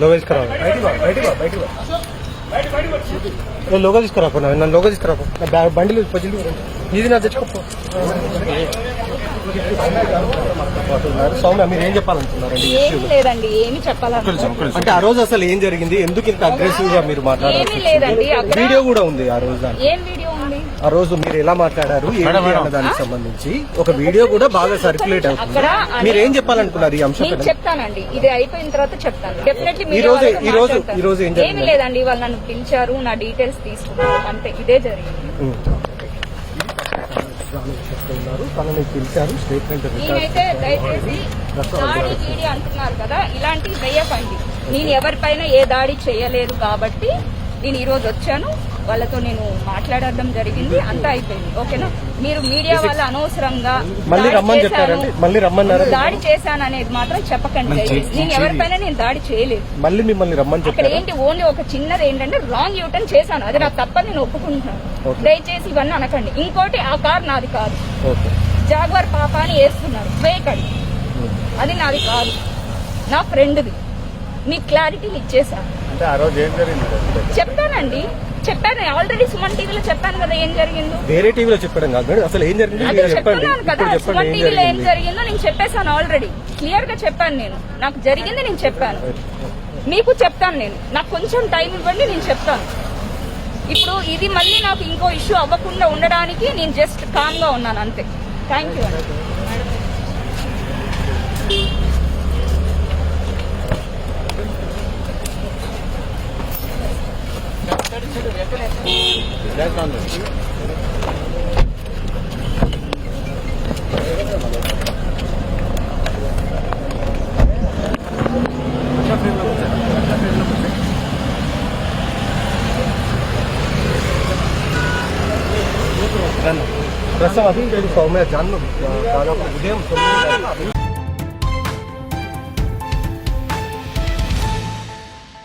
లోగా తీసుకురా ఏ, లోగా తీసుకురా పో, నన్ను లోగా తీసుకురా పో. నా బండిలు పజిల్ ఇది నా తెచ్చుకోపో సౌమ్య మీరు ఏం చెప్పాలనుకున్నారండి? లేదండి ఏమి చెప్పాలనుకుంటున్నాను అంటే ఆ రోజు అసలు ఏం జరిగింది? ఎందుకు ఇంత అగ్రెసివ్గా మీరు మాట్లాడారు? ఏమీ లేదండి అక్కడ వీడియో కూడా ఉంది ఆ రోజు. ఏం వీడియో? ఆ రోజు మీరు ఎలా మాట్లాడారు ఏంటి దానికి సంబంధించి ఒక వీడియో కూడా బాగా సర్క్యులేట్ అవుతుంది. మీరు ఏం చెప్పాలనుకున్నారు ఈ అంశం? చెప్తానండి. ఇది అయిపోయిన తర్వాత చెప్తాను. డెఫినెట్లీ ఈ రోజు ఈ రోజు ఈ రోజు ఏం ఏమీ లేదండి వాళ్ళు నన్ను పిలిచారు నా డీటెయిల్స్ తీసుకున్నారు. అంతే ఇదే జరిగింది. తనని పిలిచారు స్టేట్మెంట్ నేనైతే దయచేసి దాడి గీడి అంటున్నారు కదా ఇలాంటివి వేయకండి నేను ఎవరిపైన ఏ దాడి చేయలేదు కాబట్టి నేను ఈ రోజు వచ్చాను. వాళ్ళతో నేను మాట్లాడడం జరిగింది అంతా అయిపోయింది. ఓకేనా? మీరు మీడియా వాళ్ళు అనవసరంగా మళ్ళీ దాడి రమ్మని చేశాను, చెప్పారండి. మళ్ళీ రమ్మన్నారా? దాడి చేశాను అనేది మాత్రం చెప్పకండి దయచేసి. నేను ఎవరిపైన నేను దాడి చేయలేదు. మళ్ళీ మిమ్మల్ని రమ్మని అక్కడ చెప్పారు? ఏంటి? ఓన్లీ ఒక చిన్నది ఏంటంటే రాంగ్ యూటర్న్ చేశాను. అది నాకు తప్పని నేను ఒప్పుకుంటున్నాను. దయచేసి ఇవన్నీ అనకండి. ఇంకోటి ఆ కార్ నాది కాదు. ఓకే. జాగ్వర్ పాప అని వేస్తున్నారు. వేయకండి అది. నాది కాదు. నా ఫ్రెండ్ది మీకు క్లారిటీలు ఇచ్చేసాను అంటే ఆ రోజు ఏం జరిగింది? చెప్పానండి. చెప్పాను. ఆల్రెడీ సుమన్ టీవీలో చెప్పాను కదా ఏం జరిగిందో. వేరే టీవీలో చెప్పడం కాదు అసలు ఏం జరిగింది చెప్తున్నాను కదా. సుమన్ టీవీలో ఏం జరిగింది? నేను చెప్పేశాను ఆల్రెడీ. క్లియర్గా చెప్పాను నేను. నాకు జరిగింది నేను చెప్పాను. మీకు చెప్తాను నేను. నాకు కొంచెం టైం ఇవ్వండి నేను చెప్తాను. ఇప్పుడు ఇది మళ్ళీ నాకు ఇంకో ఇష్యూ అవ్వకుండా ఉండడానికి నేను జస్ట్ కామ్గా ఉన్నాను అంతే. థ్యాంక్ యూ అండి ప్రస్తుతం అది సౌమ్య జాన్ దాదాపు ఉదయం తొమ్మిది